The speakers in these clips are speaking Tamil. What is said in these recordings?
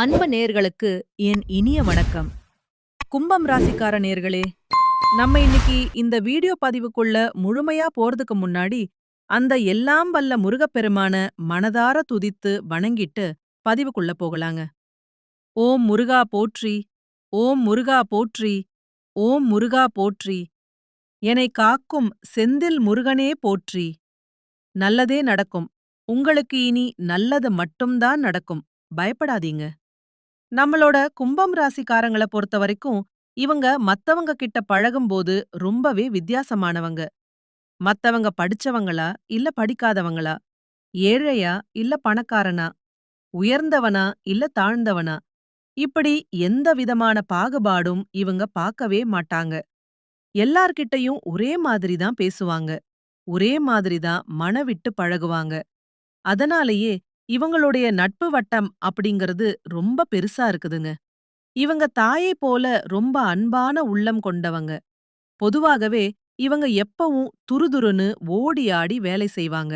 அன்ப நேர்களுக்கு என் இனிய வணக்கம். கும்பம் ராசிக்கார நேர்களே நம்ம இன்னைக்கு இந்த வீடியோ பதிவுக்குள்ள முழுமையா போறதுக்கு முன்னாடி அந்த எல்லாம் வல்ல முருகப்பெருமான மனதார துதித்து வணங்கிட்டு பதிவுக்குள்ள போகலாங்க. ஓம் முருகா போற்றி ஓம் முருகா போற்றி ஓம் முருகா போற்றி என்னை காக்கும் செந்தில் முருகனே போற்றி. நல்லதே நடக்கும். உங்களுக்கு இனி நல்லது மட்டும்தான் நடக்கும். பயப்படாதீங்க. நம்மளோட கும்பம் ராசிக்காரங்கள பொறுத்த வரைக்கும் இவங்க மத்தவங்க கிட்ட பழகும்போது ரொம்பவே வித்தியாசமானவங்க. மத்தவங்க படிச்சவங்களா இல்ல படிக்காதவங்களா? ஏழையா இல்ல பணக்காரனா? உயர்ந்தவனா இல்ல தாழ்ந்தவனா? இப்படி எந்த விதமான பாகுபாடும் இவங்க பார்க்கவே மாட்டாங்க. எல்லார்கிட்டயும் ஒரே மாதிரி தான் பேசுவாங்க. ஒரே மாதிரி தான் மனவிட்டு பழகுவாங்க. அதனாலேயே இவங்களுடைய நட்பு வட்டம் அப்படிங்கறது ரொம்ப பெருசா இருக்குதுங்க. இவங்க தாயை போல ரொம்ப அன்பான உள்ளம் கொண்டவங்க. பொதுவாகவே இவங்க எப்பவும் துருதுருன்னு ஓடி ஆடி வேலை செய்வாங்க.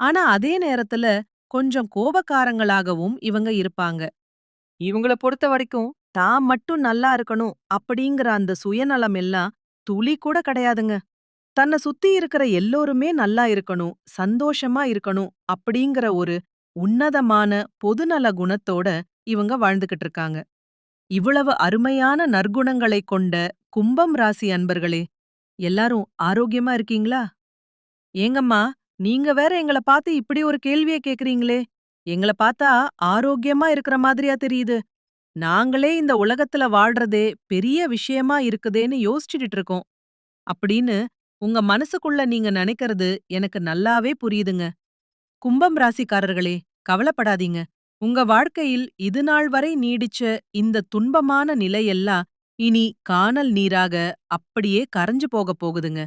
ஆனா அதே நேரத்துல கொஞ்சம் கோபக்காரங்களாகவும் இவங்க இருப்பாங்க. இவங்கள பொறுத்த வரைக்கும் தான் மட்டும் நல்லா இருக்கணும் அப்படிங்கிற அந்த சுயநலம் எல்லாம் துளி கூட கிடையாதுங்க. தன்னை சுத்தி இருக்கிற எல்லோருமே நல்லா இருக்கணும் சந்தோஷமா இருக்கணும் அப்படிங்கிற ஒரு உன்னதமான பொதுநல குணத்தோட இவங்க வாழ்ந்துகிட்டு இருக்காங்க இவ்வளவு அருமையான நற்குணங்களைக் கொண்ட கும்பம் ராசி அன்பர்களே எல்லாரும் ஆரோக்கியமா இருக்கீங்களா? ஏங்கம்மா நீங்க வேற எங்கள பார்த்து இப்படி ஒரு கேள்விய கேக்குறீங்களே. எங்கள பார்த்தா ஆரோக்கியமா இருக்கிற மாதிரியா தெரியுது. நாங்களே இந்த உலகத்துல வாழ்றதே பெரிய விஷயமா இருக்குதேன்னு யோசிச்சுட்டு இருக்கோம் அப்படின்னு உங்க மனசுக்குள்ள நீங்க நினைக்கிறது எனக்கு நல்லாவே புரியுதுங்க. கும்பம் ராசிக்காரர்களே கவலைப்படாதீங்க. உங்க வாழ்க்கையில் இது நாள் வரை நீடிச்ச இந்த துன்பமான நிலையெல்லாம் இனி காணல் நீராக அப்படியே கரைஞ்சு போக போகுதுங்க.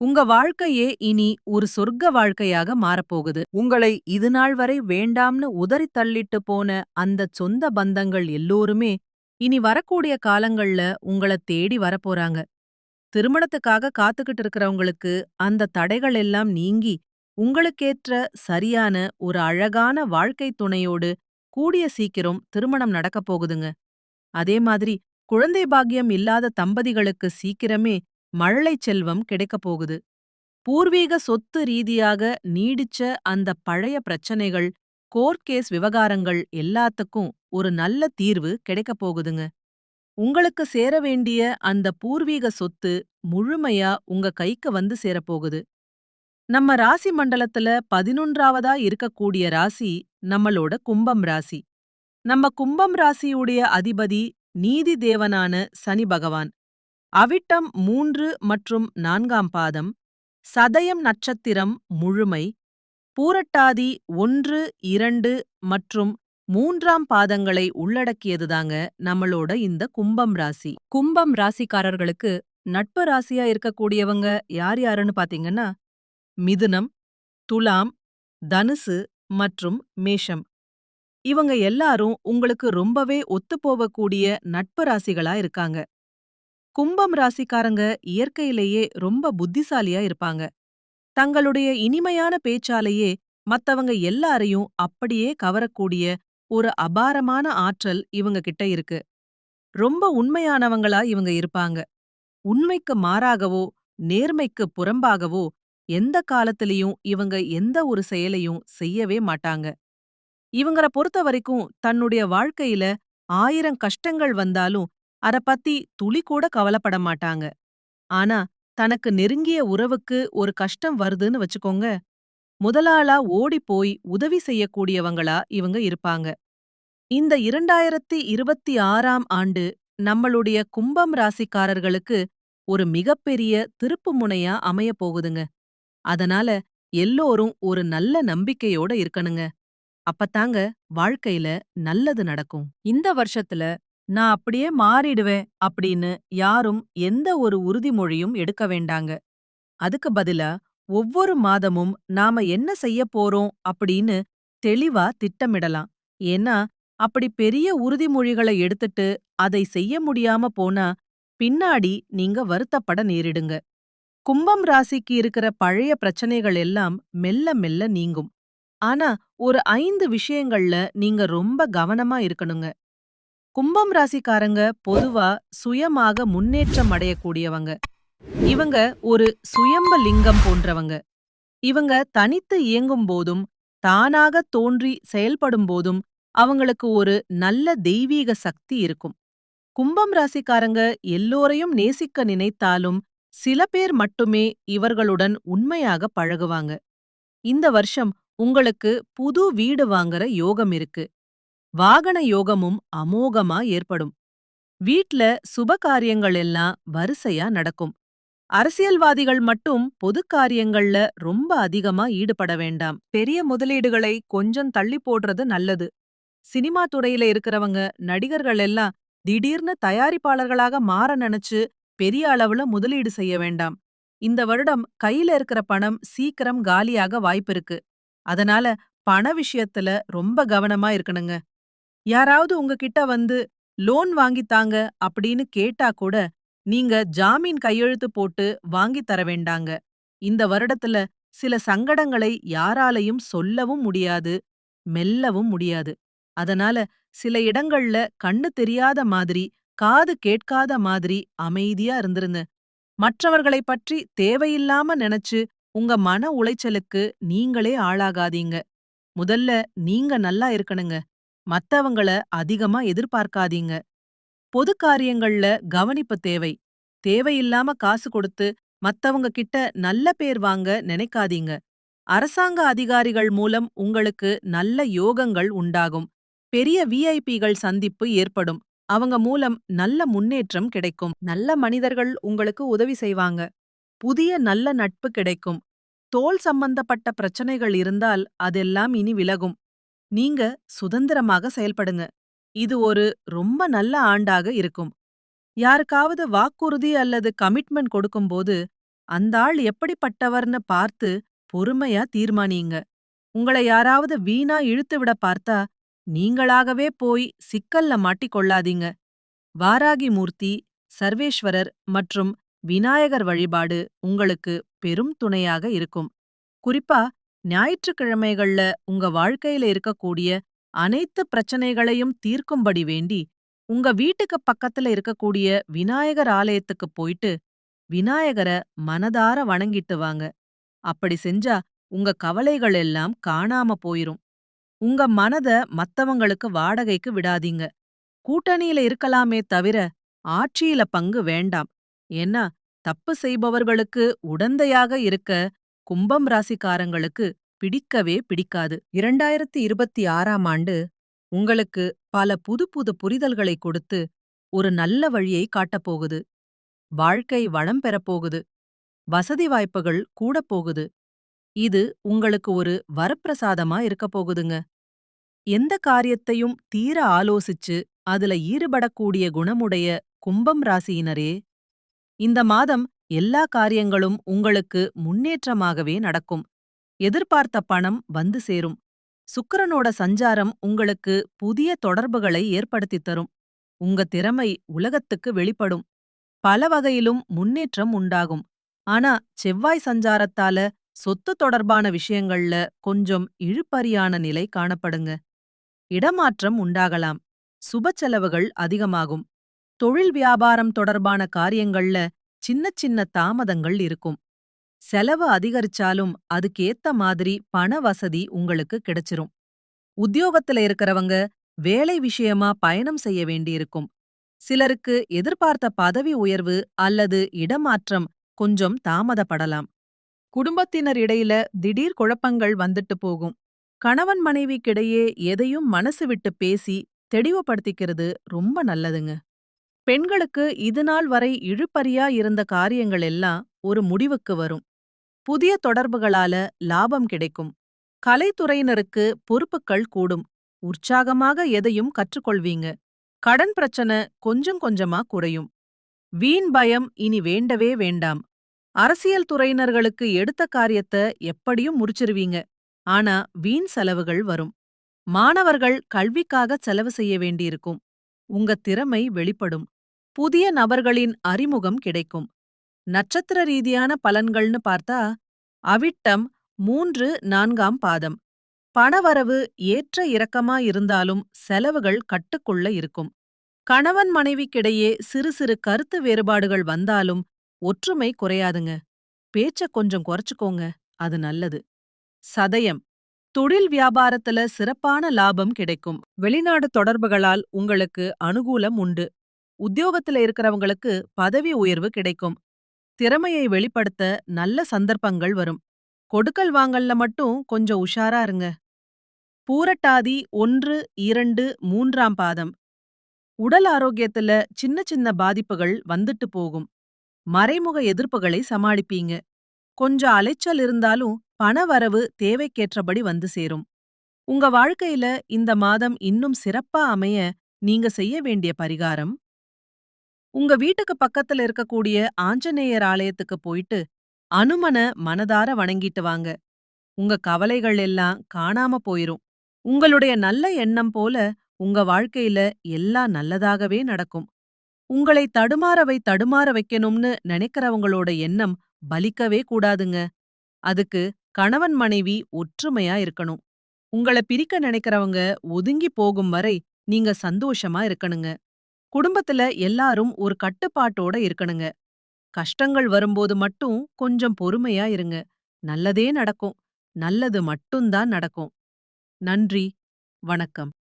உங்க வாழ்க்கையே இனி ஒரு சொர்க்க வாழ்க்கையாக மாறப்போகுது. உங்களை இது நாள் வரை வேண்டாம்னு உதறி தள்ளிட்டு போன அந்த சொந்த பந்தங்கள் எல்லோருமே இனி வரக்கூடிய காலங்கள்ல உங்கள தேடி வரப்போறாங்க. திருமணத்துக்காக காத்துக்கிட்டு இருக்கிறவங்களுக்கு அந்த தடைகள் எல்லாம் நீங்கி உங்களுக்கேற்ற சரியான ஒரு அழகான வாழ்க்கை துணையோடு கூடிய சீக்கிரம் திருமணம் நடக்கப் போகுதுங்க. அதே மாதிரி குழந்தை பாக்கியம் இல்லாத தம்பதிகளுக்கு சீக்கிரமே மழலை செல்வம் கிடைக்கப் போகுது. பூர்வீக சொத்து ரீதியாக நீடிச்ச அந்த பழைய பிரச்சனைகள் கோர்ட் கேஸ் விவகாரங்கள் எல்லாத்துக்கும் ஒரு நல்ல தீர்வு கிடைக்கப் போகுதுங்க. உங்களுக்கு சேர வேண்டிய அந்த பூர்வீக சொத்து முழுமையா உங்க கைக்கு வந்து சேரப்போகுது நம்ம ராசி மண்டலத்துல பதினொன்றாவதா இருக்கக்கூடிய ராசி நம்மளோட கும்பம் ராசி. நம்ம கும்பம் ராசியுடைய அதிபதி நீதி தேவனான சனி பகவான். அவிட்டம் மூன்று மற்றும் நான்காம் பாதம் சதயம் நட்சத்திரம் முழுமை பூரட்டாதி ஒன்று இரண்டு மற்றும் மூன்றாம் பாதங்களை உள்ளடக்கியதுதாங்க நம்மளோட இந்த கும்பம் ராசி. கும்பம் ராசிக்காரர்களுக்கு நட்பு ராசியா இருக்கக்கூடியவங்க யார் யாருன்னு பாத்தீங்கன்னா மிதுனம் துலாம் தனுசு மற்றும் மேஷம். இவங்க எல்லாரும் உங்களுக்கு ரொம்பவே ஒத்துப்போவக்கூடிய நட்பு ராசிகளா இருக்காங்க. கும்பம் ராசிக்காரங்க இயற்கையிலேயே ரொம்ப புத்திசாலியா இருப்பாங்க. தங்களுடைய இனிமையான பேச்சாலேயே மத்தவங்க எல்லாரையும் அப்படியே கவரக்கூடிய ஒரு அபாரமான ஆற்றல் இவங்க கிட்ட இருக்கு. ரொம்ப உண்மையானவங்களா இவங்க இருப்பாங்க. உண்மைக்கு மாறாகவோ நேர்மைக்கு புறம்பாகவோ எந்த காலத்திலையும் இவங்க எந்த ஒரு செயலையும் செய்யவே மாட்டாங்க. இவங்கள பொறுத்த வரைக்கும் தன்னுடைய வாழ்க்கையில ஆயிரம் கஷ்டங்கள் வந்தாலும் அத பத்தி துளி கூட கவலைப்பட மாட்டாங்க. ஆனா தனக்கு நெருங்கிய உறவுக்கு ஒரு கஷ்டம் வருதுன்னு வச்சுக்கோங்க முதலாளா ஓடிப்போய் போய் உதவி செய்யக்கூடியவங்களா இவங்க இருப்பாங்க. இந்த இரண்டாயிரத்தி இருபத்தி ஆறாம் ஆண்டு நம்மளுடைய கும்பம் ராசிக்காரர்களுக்கு ஒரு மிகப்பெரிய திருப்பு முனையா அமையப் போகுதுங்க. அதனால எல்லோரும் ஒரு நல்ல நம்பிக்கையோட இருக்கணுங்க. அப்பத்தாங்க வாழ்க்கையில நல்லது நடக்கும். இந்த வருஷத்துல நான் அப்படியே மாறிடுவேன் அப்படின்னு யாரும் எந்த ஒரு உறுதிமொழியும் எடுக்க வேண்டாங்க. அதுக்கு பதிலா ஒவ்வொரு மாதமும் நாம என்ன செய்ய போறோம் அப்படின்னு தெளிவா திட்டமிடலாம். ஏன்னா அப்படி பெரிய உறுதிமொழிகளை எடுத்துட்டு அதை செய்ய முடியாம போனா பின்னாடி நீங்க வருத்தப்பட நேரிடுங்க. கும்பம் ராசிக்கு இருக்கிற பழைய பிரச்சனைகள் எல்லாம் மெல்ல மெல்ல நீங்கும். ஆனா ஒரு ஐந்து விஷயங்கள்ல நீங்க ரொம்ப கவனமா இருக்கணுங்க. கும்பம் ராசிக்காரங்க பொதுவா சுயமாக முன்னேற்றம் அடையக்கூடியவங்க. இவங்க ஒரு சுயம்ப லிங்கம் போன்றவங்க. இவங்க தனித்து இயங்கும் போதும் தானாக தோன்றி செயல்படும் போதும் அவங்களுக்கு ஒரு நல்ல தெய்வீக சக்தி இருக்கும். கும்பம் ராசிக்காரங்க எல்லோரையும் நேசிக்க நினைத்தாலும் சில பேர் மட்டுமே இவர்களுடன் உண்மையாக பழகுவாங்க. இந்த வருஷம் உங்களுக்கு புது வீடு வாங்குற யோகம் இருக்கு. வாகன யோகமும் அமோகமா ஏற்படும். வீட்ல சுப காரியங்கள் எல்லாம் வரிசையா நடக்கும். அரசியல்வாதிகள் மட்டும் பொது காரியங்கள்ல ரொம்ப அதிகமா ஈடுபட வேண்டாம். பெரிய முதலீடுகளை கொஞ்சம் தள்ளி போடுறது நல்லது. சினிமா துறையில இருக்கிறவங்க நடிகர்கள் எல்லாம் திடீர்னு தயாரிப்பாளர்களாக மாற நினைச்சு பெரிய அளவுல முதலீடு செய்ய வேண்டாம். இந்த வருடம் கையில இருக்கிற பணம் சீக்கிரம் காலியாக வாய்ப்பிருக்கு அதனால பண விஷயத்துல ரொம்ப கவனமா இருக்கணுங்க. யாராவது உங்ககிட்ட வந்து லோன் வாங்கித்தாங்க அப்படின்னு கேட்டா கூட நீங்க ஜாமீன் கையெழுத்து போட்டு வாங்கித் தர வேண்டாங்க. இந்த வருடத்துல சில சங்கடங்களை யாராலையும் சொல்லவும் முடியாது மெல்லவும் முடியாது. அதனால சில இடங்கள்ல கண்ணு தெரியாத மாதிரி காது கேட்காத மாதிரி அமைதியா இருந்திருங்க மற்றவர்களைப் பற்றி தேவையில்லாம நினைச்சு உங்க மன உளைச்சலுக்கு நீங்களே ஆளாகாதீங்க. முதல்ல நீங்க நல்லா இருக்கணுங்க. மத்தவங்கள அதிகமா எதிர்பார்க்காதீங்க. பொது காரியங்கள்ல கவனிப்பு தேவை. தேவையில்லாம காசு கொடுத்து மத்தவங்க கிட்ட நல்ல பேர் வாங்க நினைக்காதீங்க. அரசாங்க அதிகாரிகள் மூலம் உங்களுக்கு நல்ல யோகங்கள் உண்டாகும். பெரிய விஐபிகள் சந்திப்பு ஏற்படும். அவங்க மூலம் நல்ல முன்னேற்றம் கிடைக்கும். நல்ல மனிதர்கள் உங்களுக்கு உதவி செய்வாங்க. புதிய நல்ல நட்பு கிடைக்கும். தோல் சம்பந்தப்பட்ட பிரச்சனைகள் இருந்தால் அதெல்லாம் இனி விலகும். நீங்க சுதந்திரமாக செயல்படுங்க. இது ஒரு ரொம்ப நல்ல ஆண்டாக இருக்கும். யாருக்காவது வாக்குறுதி அல்லது கமிட்மெண்ட் கொடுக்கும்போது அந்த ஆள் எப்படிப்பட்டவர்னு பார்த்து பொறுமையா தீர்மானியுங்க. உங்களை யாராவது வீணா இழுத்து விட பார்த்தா நீங்களாகவே போய் சிக்கல்ல மாட்டிக்கொள்ளாதீங்க. வாராகி மூர்த்தி சர்வேஸ்வரர் மற்றும் விநாயகர் வழிபாடு உங்களுக்கு பெரும் துணையாக இருக்கும். குறிப்பா ஞாயிற்றுக்கிழமைகள்ல உங்க வாழ்க்கையில இருக்கக்கூடிய அனைத்து பிரச்சனைகளையும் தீர்க்கும்படி வேண்டி உங்க வீட்டுக்கு பக்கத்துல இருக்கக்கூடிய விநாயகர் ஆலயத்துக்கு போயிட்டு விநாயகரை மனதார வணங்கிட்டு வாங்க. அப்படி செஞ்சா உங்க கவலைகள் எல்லாம் காணாம போயிரும். உங்க மனத மத்தவங்களுக்கு வாடகைக்கு விடாதீங்க. கூட்டணியில இருக்கலாமே தவிர ஆட்சியில பங்கு வேண்டாம். ஏன்னா தப்பு செய்பவர்களுக்கு உடந்தையாக இருக்க கும்பம் ராசிக்காரங்களுக்கு பிடிக்கவே பிடிக்காது. இரண்டாயிரத்தி இருபத்தி ஆறாம் ஆண்டு உங்களுக்கு பல புது புது புரிதல்களை கொடுத்து ஒரு நல்ல வழியை காட்டப்போகுது. வாழ்க்கை வளம் பெறப்போகுது வசதி வாய்ப்புகள் கூடப் போகுது. இது உங்களுக்கு ஒரு வரப்பிரசாதமா இருக்கப் போகுதுங்க. எந்த காரியத்தையும் தீர ஆலோசிச்சு அதுல ஈடுபடக்கூடிய குணமுடைய கும்பம் ராசியினரே இந்த மாதம் எல்லா காரியங்களும் உங்களுக்கு முன்னேற்றமாகவே நடக்கும். எதிர்பார்த்த பணம் வந்து சேரும். சுக்கரனோட சஞ்சாரம் உங்களுக்கு புதிய தொடர்புகளை ஏற்படுத்தித் தரும். உங்க திறமை உலகத்துக்கு வெளிப்படும். பல வகையிலும் முன்னேற்றம் உண்டாகும். ஆனா செவ்வாய் சஞ்சாரத்தால சொத்து தொடர்பான விஷயங்கள்ல கொஞ்சம் இழுப்பறியான நிலை காணப்படுங்க. இடமாற்றம் உண்டாகலாம். சுப செலவுகள் அதிகமாகும். தொழில் வியாபாரம் தொடர்பான காரியங்கள்ல சின்ன சின்ன தாமதங்கள் இருக்கும். செலவு அதிகரிச்சாலும் அதுக்கேத்த மாதிரி பண வசதி உங்களுக்கு கிடைச்சிரும். உத்தியோகத்துல இருக்கிறவங்க வேலை விஷயமா பயணம் செய்ய வேண்டியிருக்கும். சிலருக்கு எதிர்பார்த்த பதவி உயர்வு அல்லது இடமாற்றம் கொஞ்சம் தாமதப்படலாம். குடும்பத்தினர் இடையில திடீர் குழப்பங்கள் வந்துட்டு போகும். கணவன் மனைவிக்கிடையே எதையும் மனசு விட்டு பேசி தெளிவுபடுத்திக்கிறது ரொம்ப நல்லதுங்க. பெண்களுக்கு இதுநாள் வரை இழுப்பறியா இருந்த காரியங்கள் எல்லாம் ஒரு முடிவுக்கு வரும். புதிய தொடர்புகளால லாபம் கிடைக்கும். கலைத்துறையினருக்கு பொறுப்புக்கள் கூடும். உற்சாகமாக எதையும் கற்றுக்கொள்வீங்க. கடன் பிரச்சனை கொஞ்சம் கொஞ்சமா குறையும். வீண் பயம் இனி வேண்டவே வேண்டாம். அரசியல் துறையினர்களுக்கு எடுத்த காரியத்தை எப்படியும் முடிச்சிருவீங்க. ஆனா வீண் செலவுகள் வரும். மாணவர்கள் கல்விக்காக செலவு செய்ய வேண்டியிருக்கும். உங்க திறமை வெளிப்படும். புதிய நபர்களின் அறிமுகம் கிடைக்கும். நட்சத்திர ரீதியான பலன்கள்னு பார்த்தா அவிட்டம் மூன்று நான்காம் பாதம். பணவரவு ஏற்ற இறக்கமா இருந்தாலும் செலவுகள் கட்டுக்குள்ள இருக்கும். கணவன் மனைவிக்கிடையே சிறு சிறு கருத்து வேறுபாடுகள் வந்தாலும் ஒற்றுமை குறையாதுங்க. பேச்ச கொஞ்சம் குறைச்சுக்கோங்க. அது நல்லது. சதயம். தொழில் வியாபாரத்துல சிறப்பான லாபம் கிடைக்கும். வெளிநாடு தொடர்புகளால் உங்களுக்கு அனுகூலம் உண்டு. உத்தியோகத்துல இருக்கிறவங்களுக்கு பதவி உயர்வு கிடைக்கும். திறமையை வெளிப்படுத்த நல்ல சந்தர்ப்பங்கள் வரும். கொடுக்கல் வாங்கல்ல மட்டும் கொஞ்சம் உஷாரா இருங்க. பூரட்டாதி ஒன்று இரண்டு மூன்றாம் பாதம். உடல் ஆரோக்கியத்துல சின்ன சின்ன பாதிப்புகள் வந்துட்டு போகும். மறைமுக எதிர்ப்புகளை சமாளிப்பீங்க. கொஞ்சம் அலைச்சல் இருந்தாலும் பணவரவு தேவைக்கேற்றபடி வந்து சேரும். உங்க வாழ்க்கையில இந்த மாதம் இன்னும் சிறப்பா அமைய நீங்க செய்ய வேண்டிய பரிகாரம்? உங்க வீட்டுக்கு பக்கத்துல இருக்கக்கூடிய ஆஞ்சநேயர் ஆலயத்துக்கு போயிட்டு அனுமன மனதார வணங்கிட்டு வாங்க. உங்க கவலைகள் எல்லாம் காணாம போயிரும். உங்களுடைய நல்ல எண்ணம் போல உங்க வாழ்க்கையில எல்லாம் நல்லதாகவே நடக்கும். உங்களை தடுமாறவை தடுமாற வைக்கணும்னு நினைக்கிறவங்களோட எண்ணம் பலிக்கவே கூடாதுங்க. அதுக்கு கணவன் மனைவி ஒற்றுமையா இருக்கணும். உங்கள பிரிக்க நினைக்கிறவங்க ஒதுங்கி போகும் வரை நீங்க சந்தோஷமா இருக்கணுங்க. குடும்பத்துல எல்லாரும் ஒரு கட்டுப்பாட்டோட இருக்கணுங்க. கஷ்டங்கள் வரும்போது மட்டும் கொஞ்சம் பொறுமையா இருங்க. நல்லதே நடக்கும். நல்லது மட்டும்தான் நடக்கும். நன்றி. வணக்கம்.